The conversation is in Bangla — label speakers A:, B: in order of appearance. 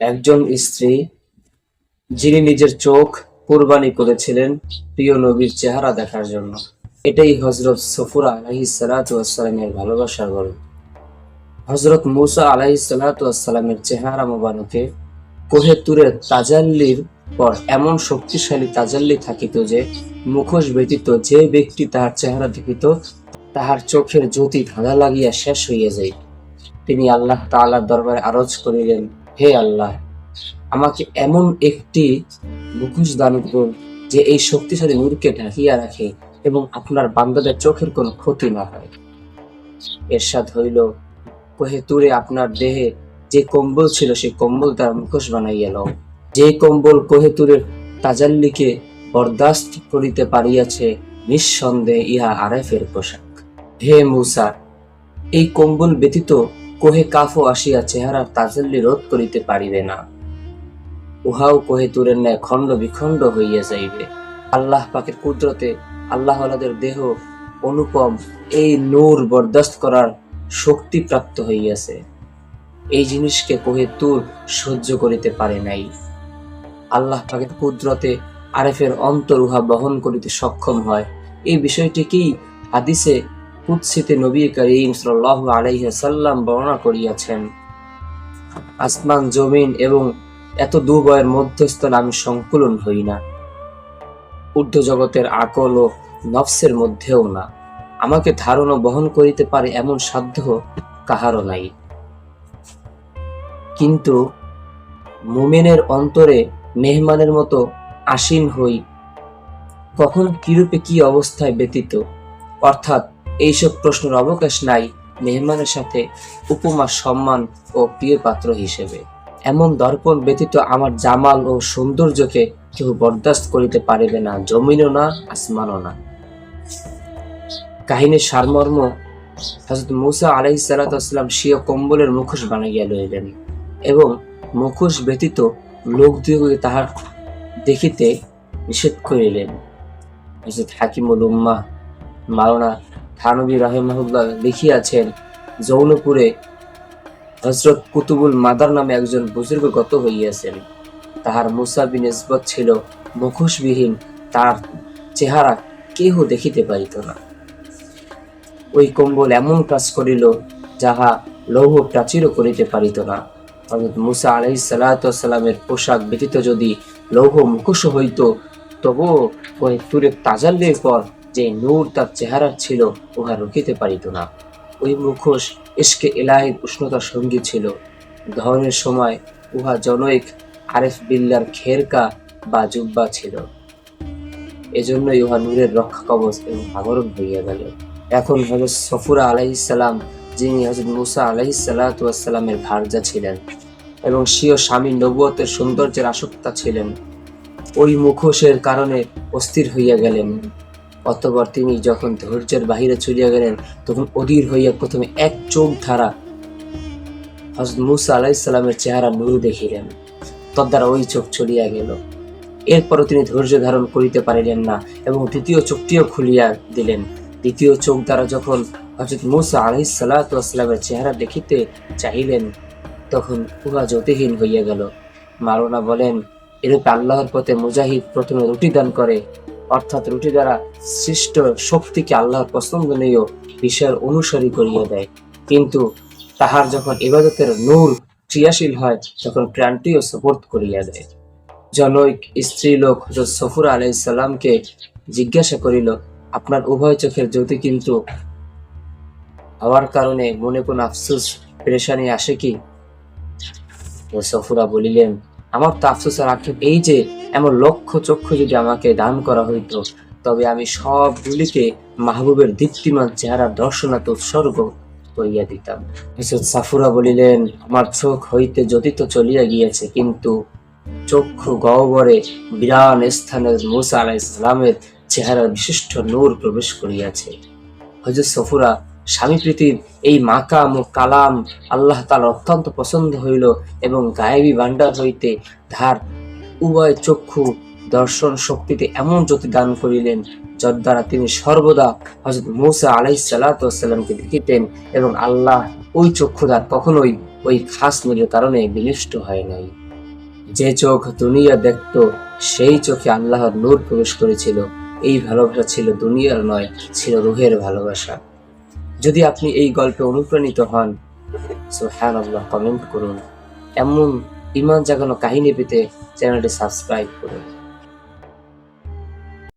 A: একজন স্ত্রী, যিনি নিজের চোখ কোরবানি করেছিলেন প্রিয় নবীর চেহারা দেখার জন্য। এটাই হজরত সফুরা আলাহি সালাতামের ভালোবাসার গল্প। হজরত মুসা আলাহি সালাতামের চেহারা মোবারকে কোহে তুরের তাজাল্লির পর এমন শক্তিশালী তাজাল্লি থাকিত যে, মুখোশ ব্যতীত যে ব্যক্তি তাহার চেহারা দেখিত, তাহার চোখের জ্যোতি ধাঁধা লাগিয়া শেষ হইয়া যায় তিনি আল্লাহ তাআলার দরবারে আরজ করিলেন হে আল্লাহ, আমাকে এমন একটি মুখোশ দান করুন যে এই শক্তিশালী নূরকে ঢাকিয়া রাখে এবং আপনার বান্দাদের চোখের কোনো ক্ষতি না হয়। এরশাদ হইল, কহে তুরে আপনার দেহে যে কম্বল ছিল সেই কম্বল তার মুখোশ বানাইয়া লও যে কম্বল কোহেতুরের তাজাল্লিকে বরদাস্ত করিতে পারিয়াছে, নিঃসন্দেহে ইহা আরেফের পোশাক। হে মুসা, এই কম্বল ব্যতীত কোহে কাফও আসিয়া চেহারার তাজল্লি রোধ করিতে পারিবে না। উহাও কোহে তুরের ন্যায় খণ্ড বিখণ্ড হইয়া যাইবে। আল্লাহ পাকের কুদরতে আল্লাহ দেহ অনুপম এই নূর বরদাস্ত করার শক্তি প্রাপ্ত হইয়াছে। এই জিনিসকে কোহে তুর সহ্য করিতে পারে নাই। আল্লাহ পাকের কুদরতে আরেফের অন্তর উহা বহন করিতে সক্ষম হয়। এই বিষয়টিকেই হাদিসে কুৎসিতে নবী করিম সাল্লাল্লাহু আলাইহি সাল্লাম বর্ণনা করিয়াছেন, আসমান, জমিন এবং এত দুবয়ের মধ্যস্থল আমি সংকুলন হই না। ঊর্ধ্ব জগতের আকল ও নফসের মধ্যেও না। আমাকে ধারণ ও বহন করিতে পারে এমন সাধ্য কাহারও নাই। কিন্তু মুমিনের অন্তরে মেহমানের মতো আসীন হই কখন কিরূপে কি অবস্থায় ব্যতীত? অর্থাৎ এইসব প্রশ্নের অবকাশ নাই মেহমানের সাথে উপমা, সম্মান ও প্রিয় পাত্র হিসেবে। এমন দর্পণ ব্যতীত আমার জামাল ও সৌন্দর্যকে কেউ বরদাস্ত করিতে পারিবে না, জমিনও না, আসমানও না। কাহিনীর সারমর্ম হজরত মুসা আলাই সালাতাম স্বীয় কম্বলের মুখোশ বানাইয়া লইলেন এবং মুখোশ ব্যতীত লোক দুয়োকে তাহার দেখিতে নিষেধ করিলেন। হজরত হাকিমুল উম্মা মাওলানা থানবী রাহেমাহুল্লাহ লিখিয়াছেন যৌনপুরে হজরত কুতুবুল মাদার নামে একজন বুজুর্গ গত হইয়াছেন। তাহার মুসা বিন ইসবত ছিল মুখোশবিহীন, তার চেহারা কেহ দেখিতে পারিত না। ওই কম্বল এমন কাজ করিল যাহা লৌহ প্রাচীরও করিতে পারিত না। হজরত মুসা আলাইহিস সালামের পোশাক ব্যতীত যদি লৌহ মুখোশ হইত, তবুও ওই তুরের তাজাল্লির পর যে নূর তার চেহারার ছিল, উহা রুখিতে পারিত না। ওই মুখোশ ইস্কে এলাহির উষ্ণতার সঙ্গী ছিল। দহনের সময় উহা জনৈক আরেফ বিল্লার খেরকা বা জুব্বা ছিল। এজন্যই উহা নূরের রক্ষা কবচ এবং আবরণ হইয়া গেল। এখন হজরত সফুরা আলাইসাল্লাম যিনি হজরত মুসা আলাইসাল্লামের ভারজা ছিলেন এবং স্বীয় স্বামী নবুয়তের সৌন্দর্যের আসক্তা ছিলেন, ওই মুখোশের কারণে অস্থির হইয়া গেলেন। অতঃপর তিনি যখন ধৈর্যের বাহিরে চলিয়া গেলেন, তখন অধীর হইয়া প্রথমে এক চোখ ধারা হজরত মুসা আলাইসাল্লামের চেহারা নূর দেখিলেন। তদ্বারা ওই চোখ চলিয়া গেল। এরপরও তিনি ধৈর্য ধারণ করিতে পারিলেন না এবং দ্বিতীয় চোখটিও খুলিয়া দিলেন। দ্বিতীয় চোখ দ্বারা যখন হজরত মুসা আলাইসাল্লামের চেহারা দেখিতে চাহিলেন, তখন উহা জ্যোতিহীন হইয়া গেল। মারোনা বলেন, এরূপে আল্লাহর পথে মুজাহিদ প্রথমে রুটি দান করে অর্থাৎ রুটি দ্বারা সৃষ্ট শক্তিকে আল্লাহর পছন্দনীয় বিষয়ের অনুসারী করিয়া দেয়। কিন্তু তাহার যখন ইবাদতের নূর ক্রিয়াশীল হয়, তখন প্রাণটিও সপোর্ট করিয়া দেয়। জনৈক স্ত্রীলোক হজরত সফুরা আলাইসাল্লামকে জিজ্ঞাসা করিল, আপনার উভয় চোখের জ্যোতি কিন্তু হওয়ার কারণে মনে কোন আফসোস, পেরেশানি আসে কি? সফুরা বলিলেন, আমার তো আফসোস আর আক্ষেপ এই যে এমন লক্ষ চক্ষু যদি আমাকে দান করা হইতো, তবে আমি সবগুলিকে মাহবুবের দীপ্তিমান চেহারার দর্শনাতে উৎসর্গ করিয়া দিতাম। হযরত সাফুরা বলিলেন, আমার চোখ হইতে জ্যোতি তো চলিয়া গিয়েছে, কিন্তু চক্ষু গহ্বরে বিরান স্থানে মুসা আলাহ ইসলামের চেহারার বিশিষ্ট নূর প্রবেশ করিয়াছে। হজরত সফুরা, স্বামী প্রীতির এই মাকাম ও কালাম আল্লাহ তার অত্যন্ত পছন্দ হইল এবং গায়েবী ভান্ডার হইতে ধার উভয় চক্ষু দর্শন শক্তিতে এমন জ্যোতি দান করিলেন, যার দ্বারা তিনি সর্বদা হজরত মুসা আলাই সাল্লাতামকে দেখিতেন এবং আল্লাহ ওই চক্ষুদার কখনোই ওই খাস মূল্যের কারণে বিনষ্ট হয় নাই। যে চোখ দুনিয়া দেখত, সেই চোখে আল্লাহর নূর প্রবেশ করেছিল। এই ভালোবাসা ছিল দুনিয়ার নয়, ছিল রুহের ভালোবাসা। যদি আপনি এই গল্পে অনুপ্রাণিত হন হ্যাঁ আল্লাহ কমেন্ট করুন। এমন ইমান জাগানো কাহিনী পেতে চ্যানেলটি সাবস্ক্রাইব করুন।